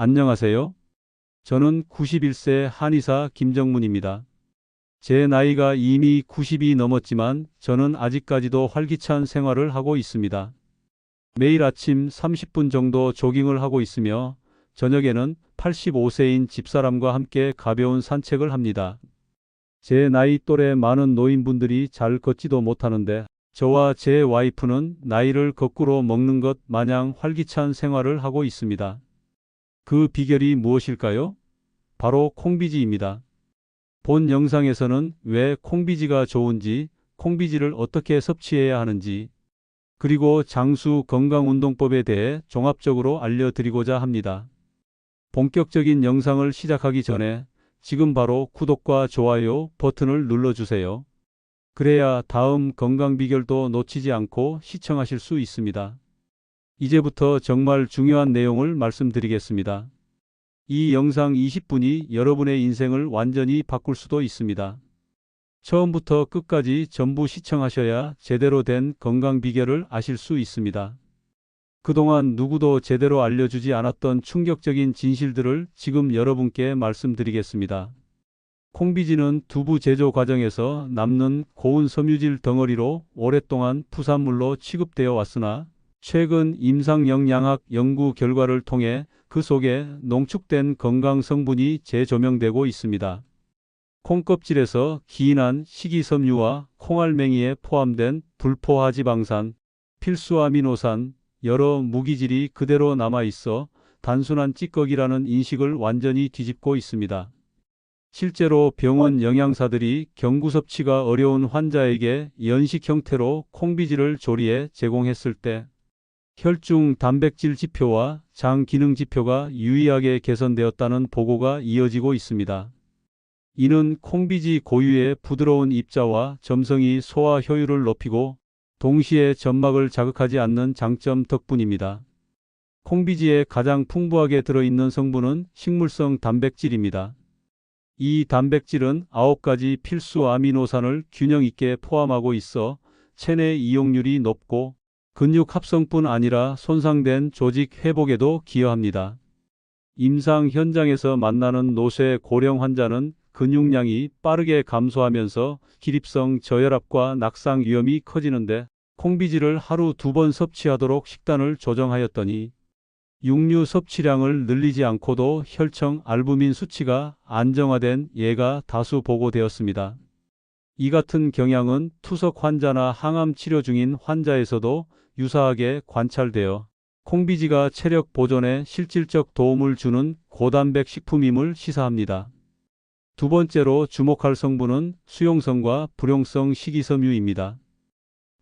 안녕하세요. 저는 91세 한의사 김정문입니다. 제 나이가 이미 90이 넘었지만 저는 아직까지도 활기찬 생활을 하고 있습니다. 매일 아침 30분 정도 조깅을 하고 있으며 저녁에는 85세인 집사람과 함께 가벼운 산책을 합니다. 제 나이 또래 많은 노인분들이 잘 걷지도 못하는데 저와 제 와이프는 나이를 거꾸로 먹는 것 마냥 활기찬 생활을 하고 있습니다. 그 비결이 무엇일까요? 바로 콩비지입니다. 본 영상에서는 왜 콩비지가 좋은지, 콩비지를 어떻게 섭취해야 하는지, 그리고 장수 건강운동법에 대해 종합적으로 알려드리고자 합니다. 본격적인 영상을 시작하기 전에 지금 바로 구독과 좋아요 버튼을 눌러주세요. 그래야 다음 건강 비결도 놓치지 않고 시청하실 수 있습니다. 이제부터 정말 중요한 내용을 말씀드리겠습니다. 이 영상 20분이 여러분의 인생을 완전히 바꿀 수도 있습니다. 처음부터 끝까지 전부 시청하셔야 제대로 된 건강 비결을 아실 수 있습니다. 그동안 누구도 제대로 알려주지 않았던 충격적인 진실들을 지금 여러분께 말씀드리겠습니다. 콩비지는 두부 제조 과정에서 남는 고운 섬유질 덩어리로 오랫동안 부산물로 취급되어 왔으나 최근 임상영양학 연구 결과를 통해 그 속에 농축된 건강 성분이 재조명되고 있습니다. 콩껍질에서 기인한 식이섬유와 콩알맹이에 포함된 불포화지방산, 필수 아미노산, 여러 무기질이 그대로 남아 있어 단순한 찌꺼기라는 인식을 완전히 뒤집고 있습니다. 실제로 병원 영양사들이 경구 섭취가 어려운 환자에게 연식 형태로 콩비지를 조리해 제공했을 때 혈중 단백질 지표와 장 기능 지표가 유의하게 개선되었다는 보고가 이어지고 있습니다. 이는 콩비지 고유의 부드러운 입자와 점성이 소화 효율을 높이고 동시에 점막을 자극하지 않는 장점 덕분입니다. 콩비지에 가장 풍부하게 들어있는 성분은 식물성 단백질입니다. 이 단백질은 9가지 필수 아미노산을 균형 있게 포함하고 있어 체내 이용률이 높고 근육 합성뿐 아니라 손상된 조직 회복에도 기여합니다. 임상 현장에서 만나는 노쇠 고령 환자는 근육량이 빠르게 감소하면서 기립성 저혈압과 낙상 위험이 커지는데 콩비지를 하루 두 번 섭취하도록 식단을 조정하였더니 육류 섭취량을 늘리지 않고도 혈청 알부민 수치가 안정화된 예가 다수 보고되었습니다. 이 같은 경향은 투석 환자나 항암 치료 중인 환자에서도 유사하게 관찰되어 콩비지가 체력 보존에 실질적 도움을 주는 고단백 식품임을 시사합니다. 두 번째로 주목할 성분은 수용성과 불용성 식이섬유입니다.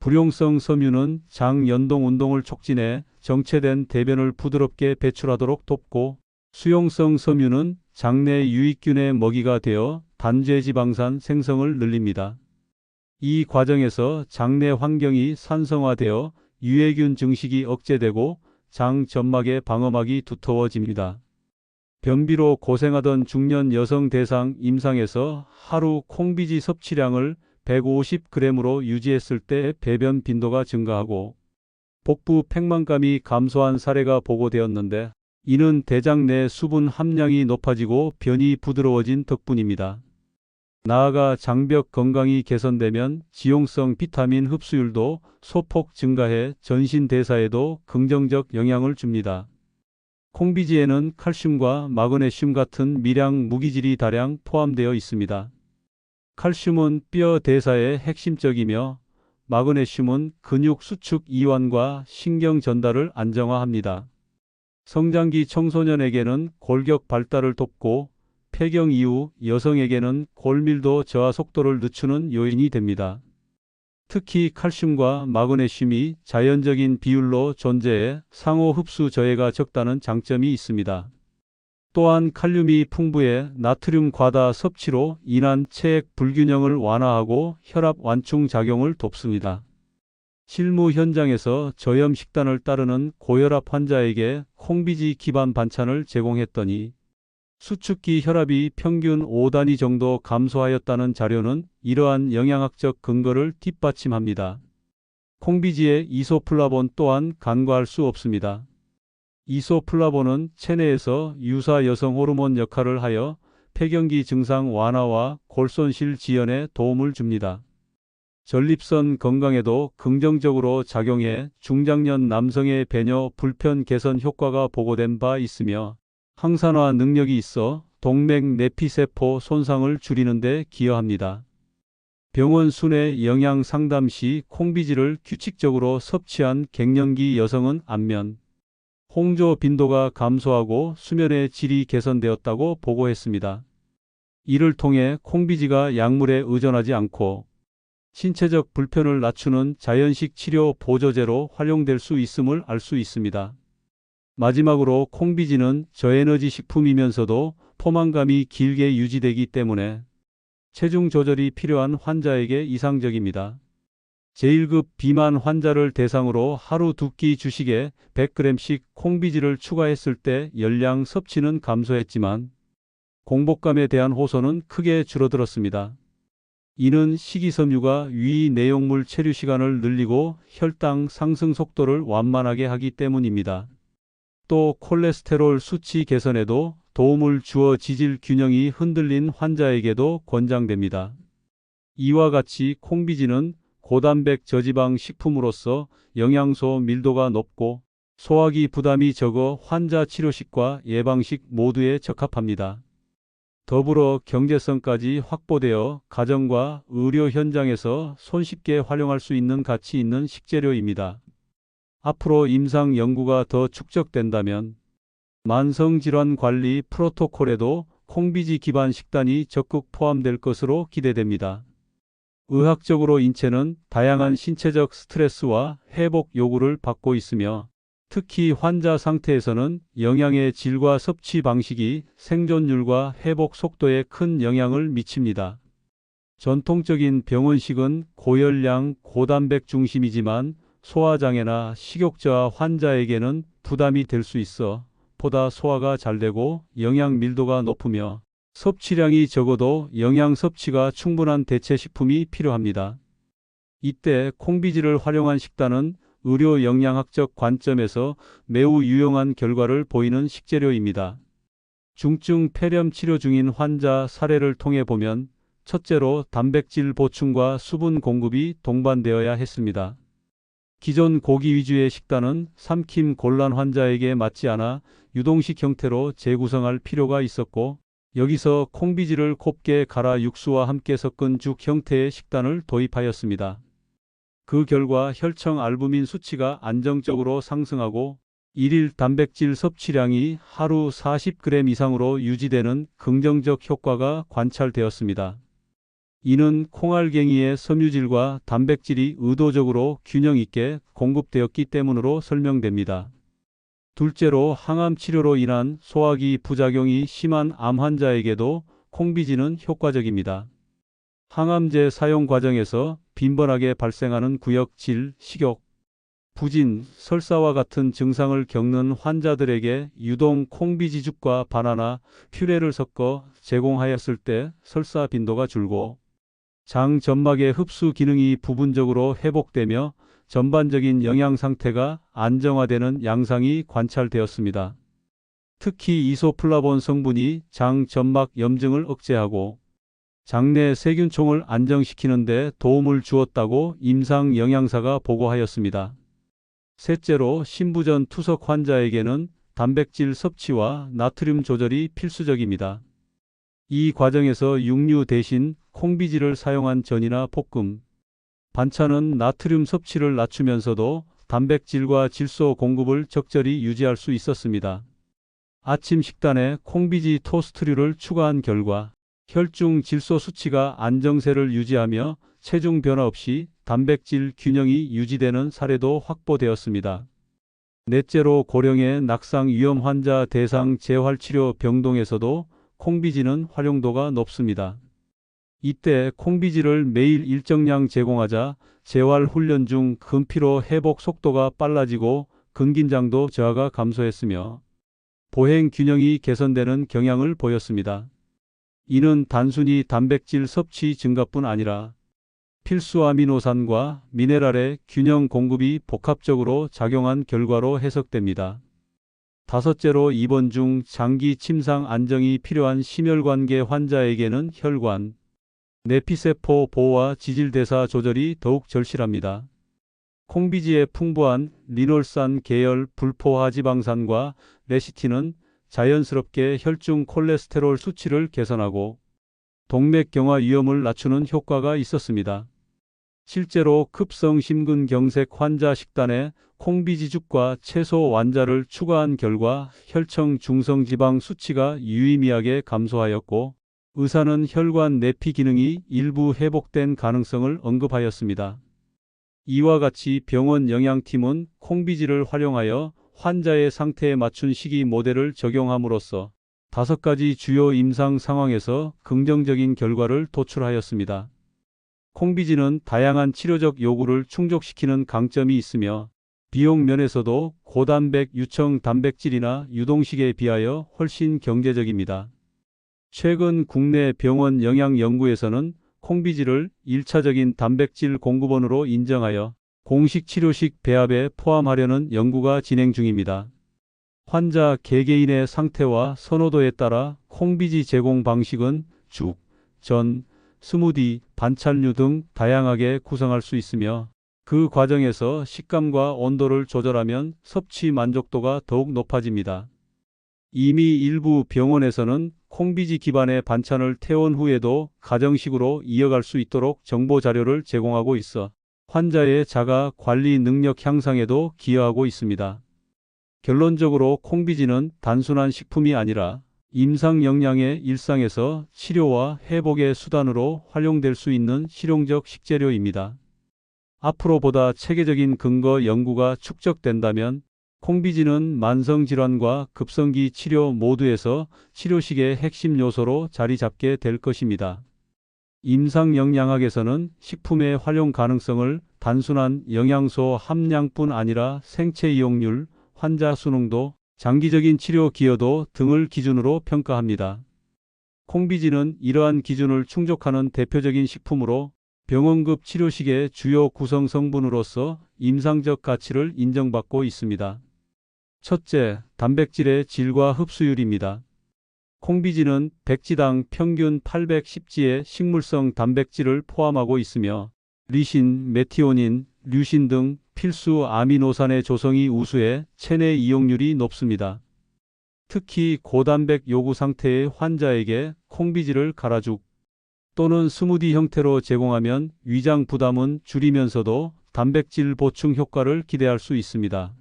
불용성 섬유는 장 연동 운동을 촉진해 정체된 대변을 부드럽게 배출하도록 돕고 수용성 섬유는 장내 유익균의 먹이가 되어 단죄 지방산 생성을 늘립니다. 이 과정에서 장내 환경이 산성화되어 유해균 증식이 억제되고 장 점막의 방어막이 두터워집니다. 변비로 고생하던 중년 여성 대상 임상에서 하루 콩비지 섭취량을 150g으로 유지했을 때 배변 빈도가 증가하고 복부 팽만감이 감소한 사례가 보고되었는데 이는 대장 내 수분 함량이 높아지고 변이 부드러워진 덕분입니다. 나아가 장벽 건강이 개선되면 지용성 비타민 흡수율도 소폭 증가해 전신 대사에도 긍정적 영향을 줍니다. 콩비지에는 칼슘과 마그네슘 같은 미량 무기질이 다량 포함되어 있습니다. 칼슘은 뼈 대사에 핵심적이며 마그네슘은 근육 수축 이완과 신경 전달을 안정화합니다. 성장기 청소년에게는 골격 발달을 돕고 폐경 이후 여성에게는 골밀도 저하 속도를 늦추는 요인이 됩니다. 특히 칼슘과 마그네슘이 자연적인 비율로 존재해 상호 흡수 저해가 적다는 장점이 있습니다. 또한 칼륨이 풍부해 나트륨 과다 섭취로 인한 체액 불균형을 완화하고 혈압 완충 작용을 돕습니다. 실무 현장에서 저염 식단을 따르는 고혈압 환자에게 콩비지 기반 반찬을 제공했더니 수축기 혈압이 평균 5단위 정도 감소하였다는 자료는 이러한 영양학적 근거를 뒷받침합니다. 콩비지의 이소플라본 또한 간과할 수 없습니다. 이소플라본은 체내에서 유사 여성 호르몬 역할을 하여 폐경기 증상 완화와 골손실 지연에 도움을 줍니다. 전립선 건강에도 긍정적으로 작용해 중장년 남성의 배뇨 불편 개선 효과가 보고된 바 있으며 항산화 능력이 있어 동맥 내피세포 손상을 줄이는 데 기여합니다. 병원 순회 영양 상담 시 콩비지를 규칙적으로 섭취한 갱년기 여성은 안면, 홍조 빈도가 감소하고 수면의 질이 개선되었다고 보고했습니다. 이를 통해 콩비지가 약물에 의존하지 않고 신체적 불편을 낮추는 자연식 치료 보조제로 활용될 수 있음을 알 수 있습니다. 마지막으로 콩비지는 저에너지 식품이면서도 포만감이 길게 유지되기 때문에 체중 조절이 필요한 환자에게 이상적입니다. 제1급 비만 환자를 대상으로 하루 두 끼 주식에 100g씩 콩비지를 추가했을 때 열량 섭취는 감소했지만 공복감에 대한 호소는 크게 줄어들었습니다. 이는 식이섬유가 위 내용물 체류 시간을 늘리고 혈당 상승 속도를 완만하게 하기 때문입니다. 또 콜레스테롤 수치 개선에도 도움을 주어 지질 균형이 흔들린 환자에게도 권장됩니다. 이와 같이 콩비지는 고단백 저지방 식품으로서 영양소 밀도가 높고 소화기 부담이 적어 환자 치료식과 예방식 모두에 적합합니다. 더불어 경제성까지 확보되어 가정과 의료 현장에서 손쉽게 활용할 수 있는 가치 있는 식재료입니다. 앞으로 임상 연구가 더 축적된다면 만성질환 관리 프로토콜에도 콩비지 기반 식단이 적극 포함될 것으로 기대됩니다. 의학적으로 인체는 다양한 신체적 스트레스와 회복 요구를 받고 있으며 특히 환자 상태에서는 영양의 질과 섭취 방식이 생존율과 회복 속도에 큰 영향을 미칩니다. 전통적인 병원식은 고열량, 고단백 중심이지만 소화장애나 식욕저하 환자에게는 부담이 될 수 있어 보다 소화가 잘 되고 영양 밀도가 높으며 섭취량이 적어도 영양 섭취가 충분한 대체 식품이 필요합니다. 이때 콩비지를 활용한 식단은 의료 영양학적 관점에서 매우 유용한 결과를 보이는 식재료입니다. 중증 폐렴 치료 중인 환자 사례를 통해 보면 첫째로 단백질 보충과 수분 공급이 동반되어야 했습니다. 기존 고기 위주의 식단은 삼킴 곤란 환자에게 맞지 않아 유동식 형태로 재구성할 필요가 있었고 여기서 콩비지를 곱게 갈아 육수와 함께 섞은 죽 형태의 식단을 도입하였습니다. 그 결과 혈청 알부민 수치가 안정적으로 상승하고 일일 단백질 섭취량이 하루 40g 이상으로 유지되는 긍정적 효과가 관찰되었습니다. 이는 콩알갱이의 섬유질과 단백질이 의도적으로 균형 있게 공급되었기 때문으로 설명됩니다. 둘째로 항암 치료로 인한 소화기 부작용이 심한 암 환자에게도 콩비지는 효과적입니다. 항암제 사용 과정에서 빈번하게 발생하는 구역 질, 식욕, 부진, 설사와 같은 증상을 겪는 환자들에게 유동 콩비지죽과 바나나, 퓨레를 섞어 제공하였을 때 설사 빈도가 줄고 장 점막의 흡수 기능이 부분적으로 회복되며 전반적인 영양 상태가 안정화되는 양상이 관찰되었습니다. 특히 이소플라본 성분이 장 점막 염증을 억제하고 장내 세균총을 안정시키는 데 도움을 주었다고 임상 영양사가 보고하였습니다. 셋째로 신부전 투석 환자에게는 단백질 섭취와 나트륨 조절이 필수적입니다. 이 과정에서 육류 대신 콩비지를 사용한 전이나 볶음, 반찬은 나트륨 섭취를 낮추면서도 단백질과 질소 공급을 적절히 유지할 수 있었습니다. 아침 식단에 콩비지 토스트류를 추가한 결과 혈중 질소 수치가 안정세를 유지하며 체중 변화 없이 단백질 균형이 유지되는 사례도 확보되었습니다. 넷째로 고령의 낙상 위험 환자 대상 재활치료 병동에서도 콩비지는 활용도가 높습니다. 이때 콩비지를 매일 일정량 제공하자 재활 훈련 중 근피로 회복 속도가 빨라지고 근긴장도 저하가 감소했으며 보행 균형이 개선되는 경향을 보였습니다. 이는 단순히 단백질 섭취 증가뿐 아니라 필수 아미노산과 미네랄의 균형 공급이 복합적으로 작용한 결과로 해석됩니다. 다섯째로 입원 중 장기 침상 안정이 필요한 심혈관계 환자에게는 혈관, 내피세포 보호와 지질대사 조절이 더욱 절실합니다. 콩비지의 풍부한 리놀산 계열 불포화지방산과 레시틴은 자연스럽게 혈중 콜레스테롤 수치를 개선하고 동맥경화 위험을 낮추는 효과가 있었습니다. 실제로 급성 심근경색 환자 식단에 콩비지죽과 채소 완자를 추가한 결과 혈청 중성지방 수치가 유의미하게 감소하였고 의사는 혈관 내피 기능이 일부 회복된 가능성을 언급하였습니다. 이와 같이 병원 영양팀은 콩비지를 활용하여 환자의 상태에 맞춘 식이 모델을 적용함으로써 다섯 가지 주요 임상 상황에서 긍정적인 결과를 도출하였습니다. 콩비지는 다양한 치료적 요구를 충족시키는 강점이 있으며 비용 면에서도 고단백 유청 단백질이나 유동식에 비하여 훨씬 경제적입니다. 최근 국내 병원 영양 연구에서는 콩비지를 1차적인 단백질 공급원으로 인정하여 공식 치료식 배합에 포함하려는 연구가 진행 중입니다. 환자 개개인의 상태와 선호도에 따라 콩비지 제공 방식은 죽, 전, 스무디, 반찬류 등 다양하게 구성할 수 있으며 그 과정에서 식감과 온도를 조절하면 섭취 만족도가 더욱 높아집니다. 이미 일부 병원에서는 콩비지 기반의 반찬을 퇴원 후에도 가정식으로 이어갈 수 있도록 정보 자료를 제공하고 있어 환자의 자가 관리 능력 향상에도 기여하고 있습니다. 결론적으로 콩비지는 단순한 식품이 아니라 임상 영양의 일상에서 치료와 회복의 수단으로 활용될 수 있는 실용적 식재료입니다. 앞으로 보다 체계적인 근거 연구가 축적된다면 콩비지는 만성질환과 급성기 치료 모두에서 치료식의 핵심 요소로 자리 잡게 될 것입니다. 임상 영양학에서는 식품의 활용 가능성을 단순한 영양소 함량뿐 아니라 생체 이용률, 환자 수능도, 장기적인 치료 기여도 등을 기준으로 평가합니다. 콩비지는 이러한 기준을 충족하는 대표적인 식품으로 병원급 치료식의 주요 구성 성분으로서 임상적 가치를 인정받고 있습니다. 첫째, 단백질의 질과 흡수율입니다. 콩비지는 백지당 평균 810지의 식물성 단백질을 포함하고 있으며 리신, 메티오닌, 류신 등 필수 아미노산의 조성이 우수해 체내 이용률이 높습니다. 특히 고단백 요구 상태의 환자에게 콩비지를 갈아죽 또는 스무디 형태로 제공하면 위장 부담은 줄이면서도 단백질 보충 효과를 기대할 수 있습니다.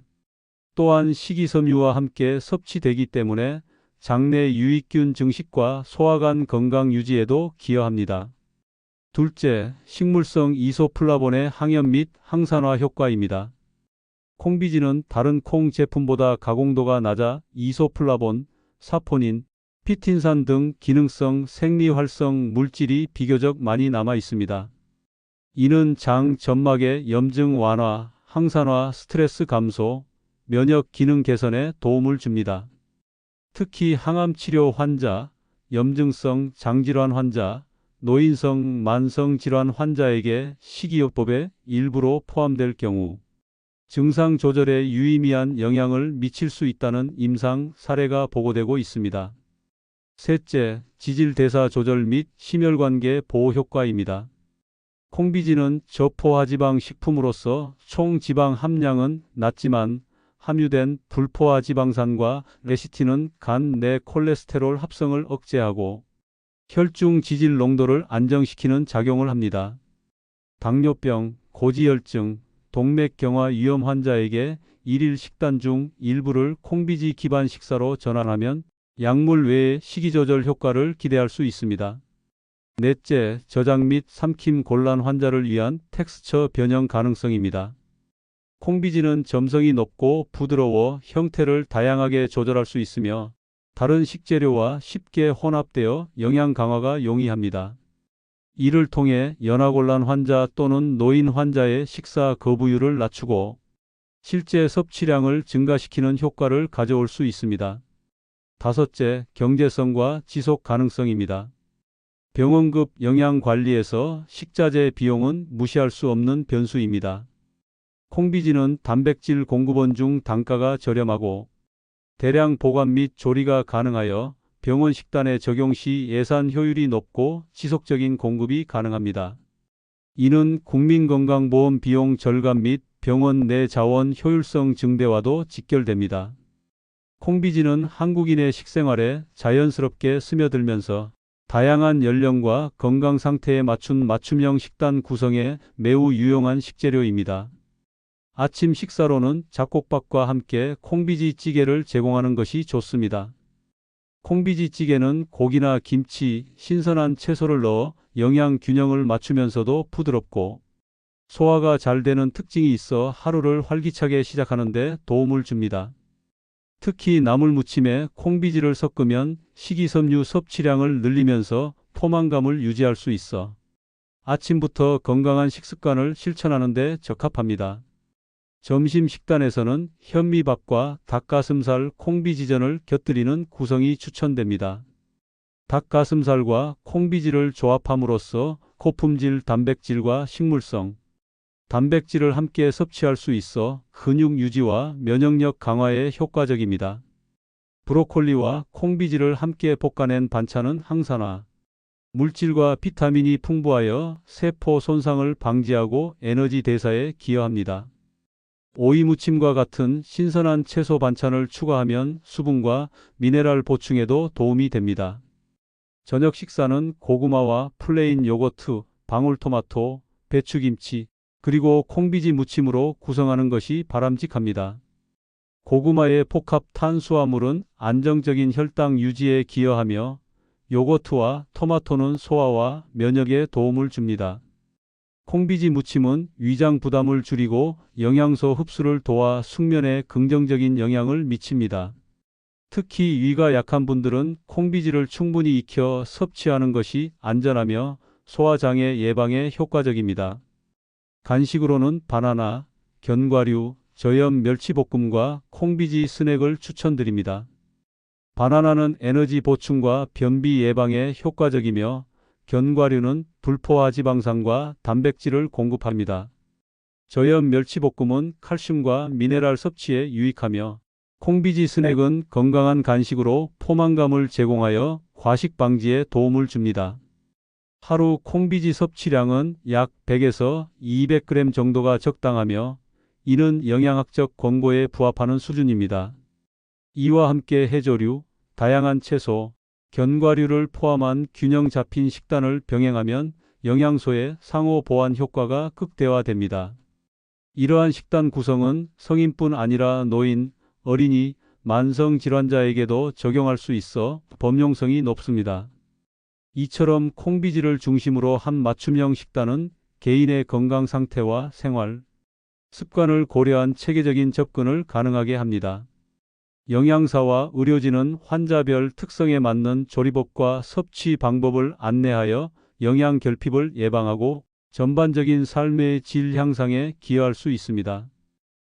또한 식이섬유와 함께 섭취되기 때문에 장내 유익균 증식과 소화관 건강 유지에도 기여합니다. 둘째, 식물성 이소플라본의 항염 및 항산화 효과입니다. 콩비지는 다른 콩 제품보다 가공도가 낮아 이소플라본, 사포닌, 피틴산 등 기능성 생리활성 물질이 비교적 많이 남아 있습니다. 이는 장 점막의 염증 완화, 항산화, 스트레스 감소, 면역 기능 개선에 도움을 줍니다. 특히 항암 치료 환자, 염증성 장질환 환자, 노인성 만성 질환 환자에게 식이요법에 일부로 포함될 경우 증상 조절에 유의미한 영향을 미칠 수 있다는 임상 사례가 보고되고 있습니다. 셋째, 지질 대사 조절 및 심혈관계 보호 효과입니다. 콩비지는 저포화지방 식품으로서 총 지방 함량은 낮지만 함유된 불포화 지방산과 레시틴은 간 내 콜레스테롤 합성을 억제하고 혈중 지질 농도를 안정시키는 작용을 합니다. 당뇨병, 고지혈증, 동맥경화 위험 환자에게 일일 식단 중 일부를 콩비지 기반 식사로 전환하면 약물 외에 식이조절 효과를 기대할 수 있습니다. 넷째, 저장 및 삼킴 곤란 환자를 위한 텍스처 변형 가능성입니다. 콩비지는 점성이 높고 부드러워 형태를 다양하게 조절할 수 있으며 다른 식재료와 쉽게 혼합되어 영양 강화가 용이합니다. 이를 통해 연화곤란 환자 또는 노인 환자의 식사 거부율을 낮추고 실제 섭취량을 증가시키는 효과를 가져올 수 있습니다. 다섯째, 경제성과 지속 가능성입니다. 병원급 영양 관리에서 식자재 비용은 무시할 수 없는 변수입니다. 콩비지는 단백질 공급원 중 단가가 저렴하고 대량 보관 및 조리가 가능하여 병원 식단에 적용 시 예산 효율이 높고 지속적인 공급이 가능합니다. 이는 국민건강보험 비용 절감 및 병원 내 자원 효율성 증대와도 직결됩니다. 콩비지는 한국인의 식생활에 자연스럽게 스며들면서 다양한 연령과 건강 상태에 맞춘 맞춤형 식단 구성에 매우 유용한 식재료입니다. 아침 식사로는 잡곡밥과 함께 콩비지 찌개를 제공하는 것이 좋습니다. 콩비지 찌개는 고기나 김치, 신선한 채소를 넣어 영양 균형을 맞추면서도 부드럽고 소화가 잘 되는 특징이 있어 하루를 활기차게 시작하는데 도움을 줍니다. 특히 나물 무침에 콩비지를 섞으면 식이섬유 섭취량을 늘리면서 포만감을 유지할 수 있어 아침부터 건강한 식습관을 실천하는 데 적합합니다. 점심 식단에서는 현미밥과 닭가슴살 콩비지전을 곁들이는 구성이 추천됩니다. 닭가슴살과 콩비지를 조합함으로써 고품질 단백질과 식물성, 단백질을 함께 섭취할 수 있어 근육 유지와 면역력 강화에 효과적입니다. 브로콜리와 콩비지를 함께 볶아낸 반찬은 항산화, 물질과 비타민이 풍부하여 세포 손상을 방지하고 에너지 대사에 기여합니다. 오이 무침과 같은 신선한 채소 반찬을 추가하면 수분과 미네랄 보충에도 도움이 됩니다. 저녁 식사는 고구마와 플레인 요거트, 방울토마토, 배추김치, 그리고 콩비지 무침으로 구성하는 것이 바람직합니다. 고구마의 복합 탄수화물은 안정적인 혈당 유지에 기여하며 요거트와 토마토는 소화와 면역에 도움을 줍니다. 콩비지 무침은 위장 부담을 줄이고 영양소 흡수를 도와 숙면에 긍정적인 영향을 미칩니다. 특히 위가 약한 분들은 콩비지를 충분히 익혀 섭취하는 것이 안전하며 소화장애 예방에 효과적입니다. 간식으로는 바나나, 견과류, 저염 멸치볶음과 콩비지 스낵을 추천드립니다. 바나나는 에너지 보충과 변비 예방에 효과적이며 견과류는 불포화 지방산과 단백질을 공급합니다. 저염 멸치볶음은 칼슘과 미네랄 섭취에 유익하며 콩비지 스낵은 건강한 간식으로 포만감을 제공하여 과식 방지에 도움을 줍니다. 하루 콩비지 섭취량은 약 100에서 200g 정도가 적당하며 이는 영양학적 권고에 부합하는 수준입니다. 이와 함께 해조류, 다양한 채소, 견과류를 포함한 균형 잡힌 식단을 병행하면 영양소의 상호 보완 효과가 극대화됩니다. 이러한 식단 구성은 성인뿐 아니라 노인, 어린이, 만성 질환자에게도 적용할 수 있어 범용성이 높습니다. 이처럼 콩비지를 중심으로 한 맞춤형 식단은 개인의 건강 상태와 생활, 습관을 고려한 체계적인 접근을 가능하게 합니다. 영양사와 의료진은 환자별 특성에 맞는 조리법과 섭취 방법을 안내하여 영양 결핍을 예방하고 전반적인 삶의 질 향상에 기여할 수 있습니다.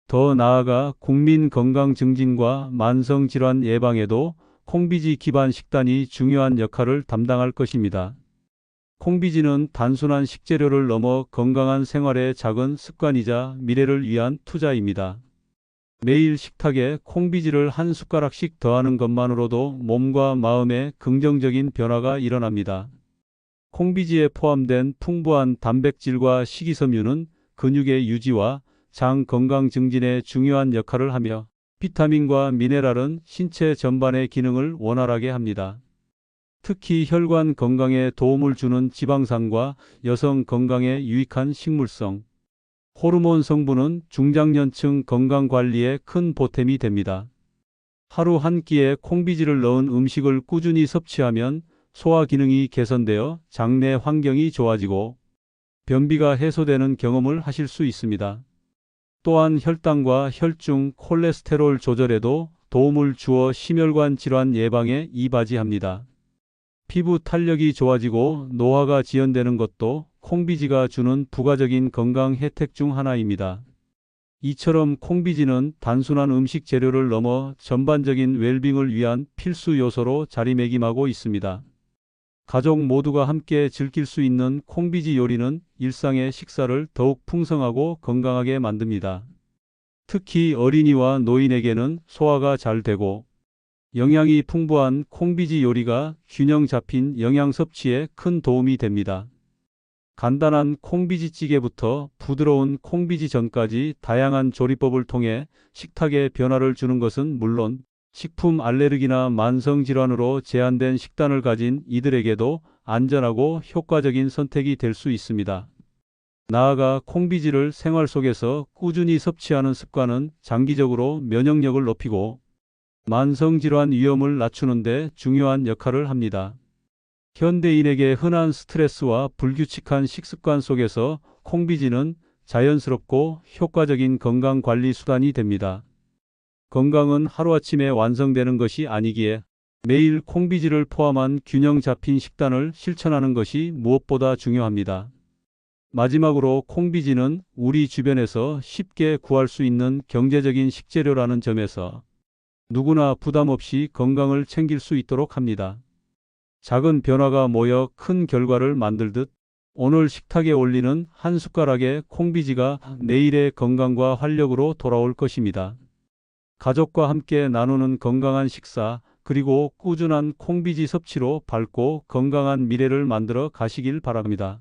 더 나아가 국민 건강 증진과 만성 질환 예방에도 콩비지 기반 식단이 중요한 역할을 담당할 것입니다. 콩비지는 단순한 식재료를 넘어 건강한 생활의 작은 습관이자 미래를 위한 투자입니다. 매일 식탁에 콩비지를 한 숟가락씩 더하는 것만으로도 몸과 마음에 긍정적인 변화가 일어납니다. 콩비지에 포함된 풍부한 단백질과 식이섬유는 근육의 유지와 장 건강 증진에 중요한 역할을 하며 비타민과 미네랄은 신체 전반의 기능을 원활하게 합니다. 특히 혈관 건강에 도움을 주는 지방산과 여성 건강에 유익한 식물성, 호르몬 성분은 중장년층 건강 관리에 큰 보탬이 됩니다. 하루 한 끼에 콩비지를 넣은 음식을 꾸준히 섭취하면 소화 기능이 개선되어 장내 환경이 좋아지고 변비가 해소되는 경험을 하실 수 있습니다. 또한 혈당과 혈중, 콜레스테롤 조절에도 도움을 주어 심혈관 질환 예방에 이바지합니다. 피부 탄력이 좋아지고 노화가 지연되는 것도 콩비지가 주는 부가적인 건강 혜택 중 하나입니다. 이처럼 콩비지는 단순한 음식 재료를 넘어 전반적인 웰빙을 위한 필수 요소로 자리매김하고 있습니다. 가족 모두가 함께 즐길 수 있는 콩비지 요리는 일상의 식사를 더욱 풍성하고 건강하게 만듭니다. 특히 어린이와 노인에게는 소화가 잘 되고 영양이 풍부한 콩비지 요리가 균형 잡힌 영양 섭취에 큰 도움이 됩니다. 간단한 콩비지찌개부터 부드러운 콩비지전까지 다양한 조리법을 통해 식탁에 변화를 주는 것은 물론 식품 알레르기나 만성 질환으로 제한된 식단을 가진 이들에게도 안전하고 효과적인 선택이 될 수 있습니다. 나아가 콩비지를 생활 속에서 꾸준히 섭취하는 습관은 장기적으로 면역력을 높이고 만성 질환 위험을 낮추는 데 중요한 역할을 합니다. 현대인에게 흔한 스트레스와 불규칙한 식습관 속에서 콩비지는 자연스럽고 효과적인 건강 관리 수단이 됩니다. 건강은 하루아침에 완성되는 것이 아니기에 매일 콩비지를 포함한 균형 잡힌 식단을 실천하는 것이 무엇보다 중요합니다. 마지막으로 콩비지는 우리 주변에서 쉽게 구할 수 있는 경제적인 식재료라는 점에서 누구나 부담 없이 건강을 챙길 수 있도록 합니다. 작은 변화가 모여 큰 결과를 만들듯 오늘 식탁에 올리는 한 숟가락의 콩비지가 내일의 건강과 활력으로 돌아올 것입니다. 가족과 함께 나누는 건강한 식사, 그리고 꾸준한 콩비지 섭취로 밝고 건강한 미래를 만들어 가시길 바랍니다.